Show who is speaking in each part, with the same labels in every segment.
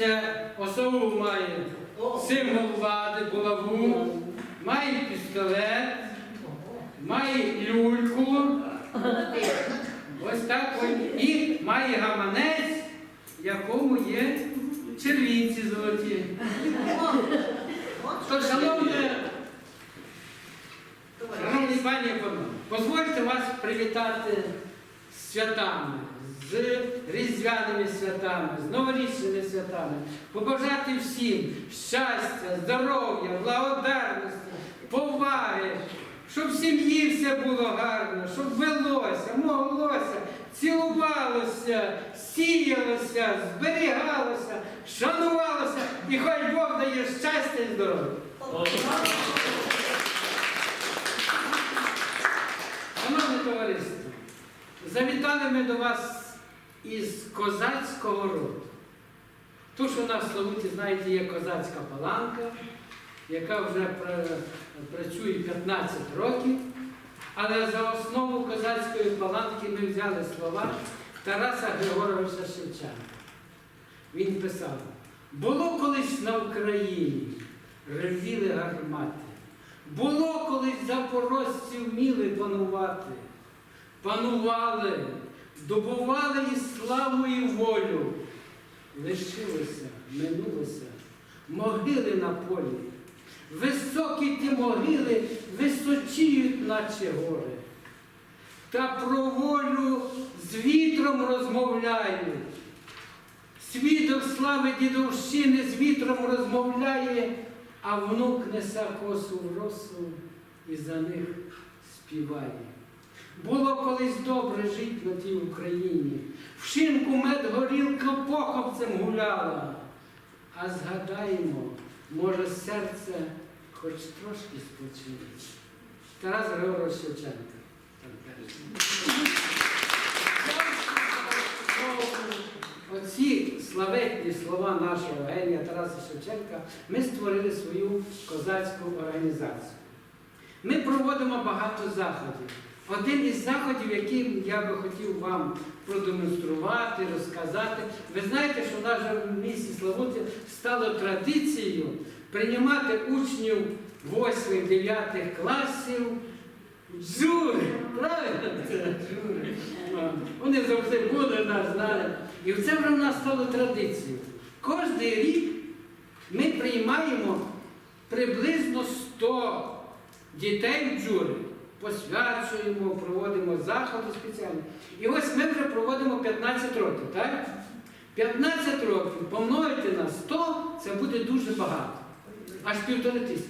Speaker 1: Це особу має символ влади, булаву, має пістолет, має люльку. Ось так. І має гаманець, в якому є червінці золоті. То, шановне, шановні пані дозвольте вас привітати з святами, з різдвяними святами, з новорічними святами, побажати всім щастя, здоров'я, благодарності, поваги, щоб в сім'ї все було гарно, щоб велося, моглося, цілувалося, сіялося, зберігалося, шанувалося, і хай Бог дає щастя і здоров'я. Шановне товариство, завітали ми до вас із козацького роду. То, що у нас в Славуті, знаєте, є козацька паланка, яка вже працює 15 років. Але за основу козацької паланки ми взяли слова Тараса Григоровича Шевченка. Він писав: було колись на Україні, ревіли гармати. Було колись запорожці вміли панувати, панували, добували і славу, і волю. Лишилося, минулося, могили на полі. Високі ті могили височіють, наче гори. Та про волю з вітром розмовляють. Свідок слави дідовщини з вітром розмовляє, а внук несе косу в росу і за них співає. Було колись добре жить на тій Україні. В шинку мед горілка похопцем гуляла. А згадаємо, може, серце хоч трошки спочине. Тарас Григорович Шевченко. Оці славетні слова нашого генія Тараса Шевченка ми створили свою козацьку організацію. Ми проводимо багато заходів. Один із заходів, який я би хотів вам продемонструвати, розказати. Ви знаєте, що в нашому місті Славуті стало традицією приймати учнів 8-9 класів Жури, правильно? Жури. А, Вони завжди були нас знали. І це в нас стало традицією. Кожен рік ми приймаємо приблизно 100 дітей в джури. Посвячуємо, проводимо заходи спеціальні. І ось ми вже проводимо 15 років, так? 15 років помножити на 100 це буде дуже багато. Аж півтори тисячі.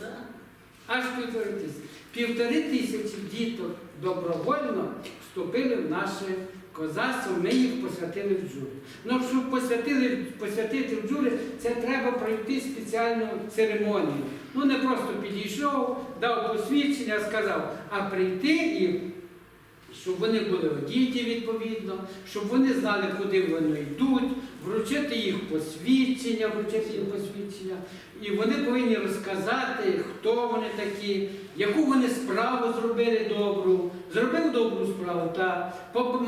Speaker 1: так? Аж півтори тисячі. Півтори тисячі діток добровольно вступили в наше козацтво, ми їх посвятили в джури. Ну, щоб посвятили, посвятити в джури, це треба пройти спеціальну церемонію. Ну не просто підійшов, дав посвідчення, сказав, а прийти і щоб вони були одіті відповідно, щоб вони знали, куди вони йдуть, вручити їх посвідчення, вручити їм посвідчення. І вони повинні розказати, хто вони такі, яку вони справу зробили добру. Зробив добру справу, так.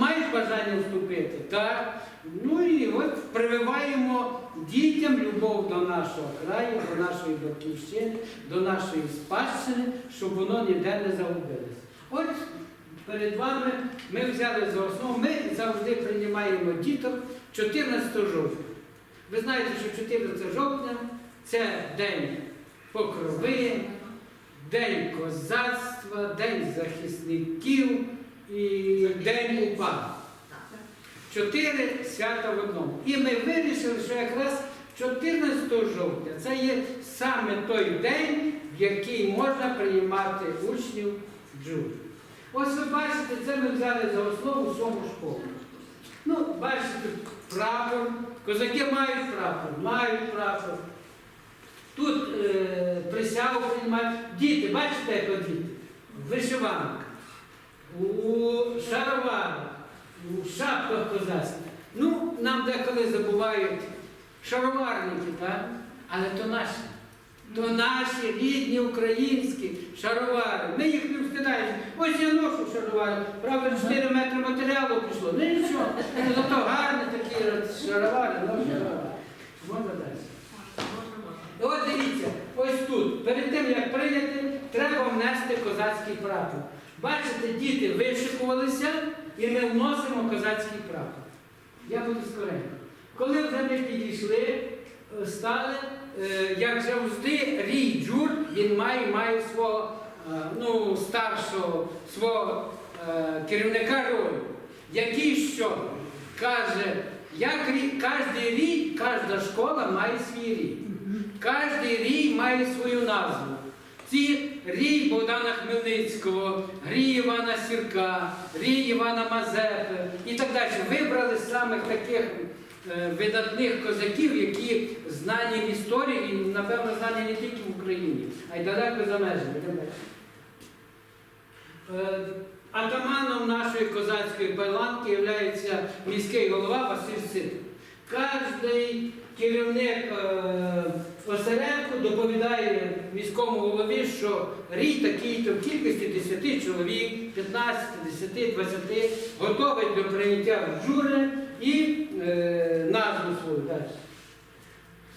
Speaker 1: Мають бажання вступити, так. Ну і от прививаємо дітям любов до нашого краю, до нашої батьківщини, до нашої спадщини, щоб воно ніде не загубилось. От перед вами ми взяли за основу, ми завжди приймаємо діток 14 жовтня. Ви знаєте, що 14 жовтня це день покрови, день козацтва, день захисників і день УПА. Чотири свята в одному. І ми вирішили, що якраз 14 жовтня це є саме той день, в який можна приймати учнів джури. Ось ви бачите, це ми взяли за основу сьому школу. Ну, бачите, прапор. Козаки мають прапор, мають прапор. Тут е, присягу приймають. Діти, бачите, як діти? Вишиванка, у шароварах, у шапках козацьких. Ну, нам деколи забувають шароварники, так? Але то наші. То наші рідні українські шаровари. Ми їх не встидаємо. Ось я ношу шаровари. Правда, 4 метри матеріалу пішло. Ну нічого. Ну, Зато гарні такі і от дивіться, ось тут, перед тим, як прийняти, треба внести козацький прапор. Бачите, діти вишикувалися і ми вносимо козацький прапор. Я буду скоренько. Коли вже ми підійшли, е, стали, е, як завжди, рій джур, він має має свого е, ну, старшого, свого керівника ролю, який що каже, як кожен рік, кожна школа має свій рік. Кожен рій має свою назву. Ці рій Богдана Хмельницького, рій Івана Сірка, рій Івана Мазепи і так далі. Вибрали самих таких е, видатних козаків, які знані в історії і, напевно, знані не тільки в Україні, а й далеко за межами. Е, Атаманом нашої козацької пайланки є міський голова Василь Ситник. Кожний керівник осередку доповідає міському голові, що рій такий-то в кількості 10 чоловік, 15, 10, 20, готовий до прийняття в жури і е, назву свою далі.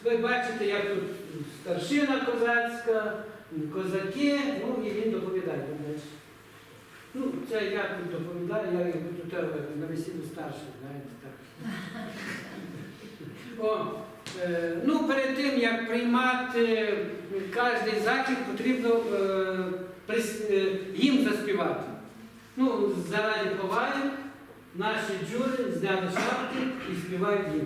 Speaker 1: Ви бачите, як тут старшина козацька, козаки, ну і він доповідає. Ну, це я тут доповідаю, я як тут на весіллі старший, знаєте, так. О, ну, перед тим, як приймати кожен захід, потрібно е, прис- е, їм заспівати. Ну, заради поваги наші джури зняли шапки і співають їм.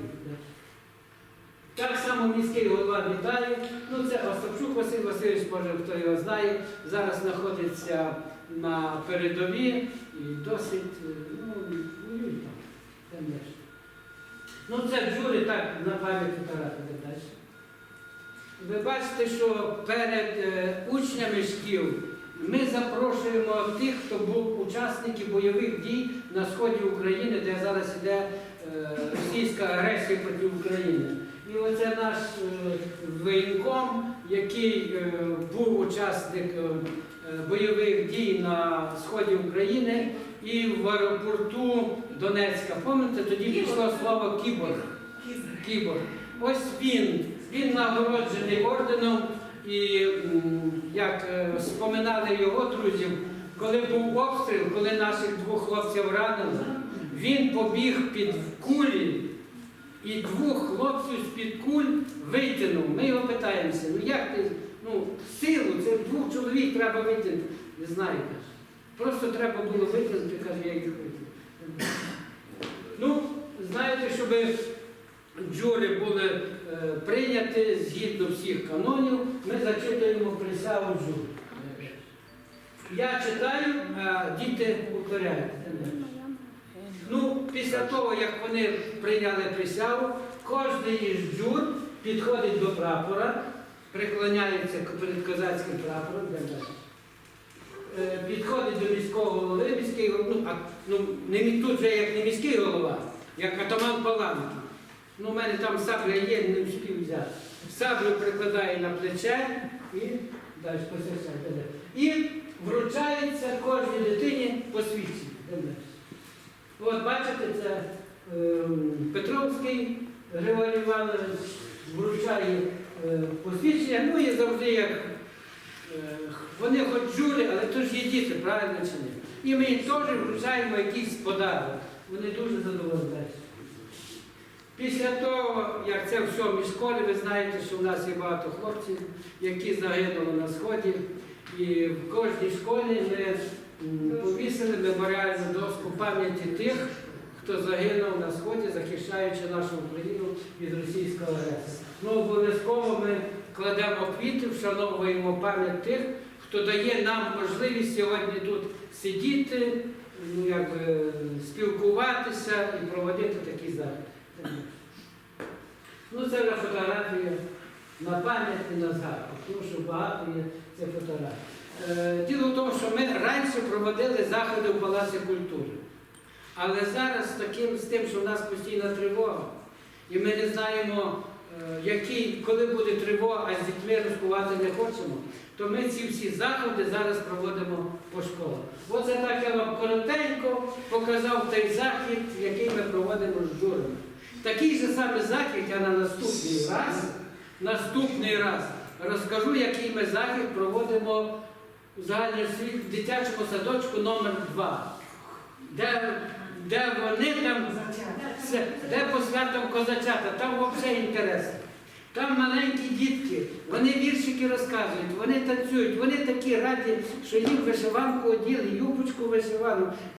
Speaker 1: Так само міський голова вітає. Ну, це Остапчук Василь Васильович, може, хто його знає, зараз знаходиться на передові і досить, е, ну, воюють там. Там теж. Ну, це джури так на пам'ять фотографії далі. Ви бачите, що перед е, учнями шкіл ми запрошуємо тих, хто був учасники бойових дій на сході України, де зараз йде е, російська агресія проти України. І оце наш е, воєнком, який був учасник бойових дій на сході України і в аеропорту Донецька. Пам'ятаєте, тоді пішло слово кіборг. Кіборг. Ось він. Він нагороджений орденом, і як е, споминали його друзів, коли був обстріл, коли наших двох хлопців ранили, він побіг під кулі і двох хлопців з-під куль витягнув. Ми його питаємося, ну як ти, ну, силу, це двох чоловік треба витягнути. Не знаю, каже. Просто треба було витягнути, каже, я їх витягнув. Ну, знаєте, щоб джури були е, прийняті згідно всіх канонів, ми зачитуємо присягу джури. Я читаю, а діти повторяють. Ну, після того, як вони прийняли присягу, кожен із джур підходить до прапора, приклоняється перед козацьким прапором. Е, Підходить до міського голови, міський ну, а, ну не тут же як не міський голова, як атаман Паланки. Ну, у мене там сабля є, не встиг взяти. Саблю прикладає на плече і далі. І вручається кожній дитині посвідчення. Де? От бачите, це ем, Петровський Григорій Іванович вручає е, посвідчення, ну і завжди як е, вони хоч жулі, але то ж є діти, правильно чи ні? І ми їм теж вручаємо якийсь подарок. Вони дуже задоволені. Після того, як це все в школі, ви знаєте, що в нас є багато хлопців, які загинули на сході. І в кожній школі ми повісили меморіальну доску пам'яті тих, хто загинув на сході, захищаючи нашу Україну від російського агресора. Ну, обов'язково ми кладемо квіти, вшановуємо пам'ять тих, хто дає нам можливість сьогодні тут сидіти, ну, якби, спілкуватися і проводити такі заходи. Ну, це вже фотографія на пам'ять і на згадку, тому що багато є цих фотографій. Е, Діло в тому, що ми раніше проводили заходи в Палаці культури. Але зараз таким, з тим, що в нас постійна тривога, і ми не знаємо, який, коли буде тривога, а з дітьми розкувати не хочемо, то ми ці всі заходи зараз проводимо по школах. Оце так я вам коротенько показав той захід, який ми проводимо з журами. Такий же самий захід я на наступний раз, наступний раз розкажу, який ми захід проводимо у загальноосвіт- в дитячому садочку номер 2 де, де вони там, де по святам козачата, там взагалі інтересно. Там маленькі дітки, вони віршики розказують, вони танцюють, вони такі раді, що їм вишиванку оділи, юбочку вишивану.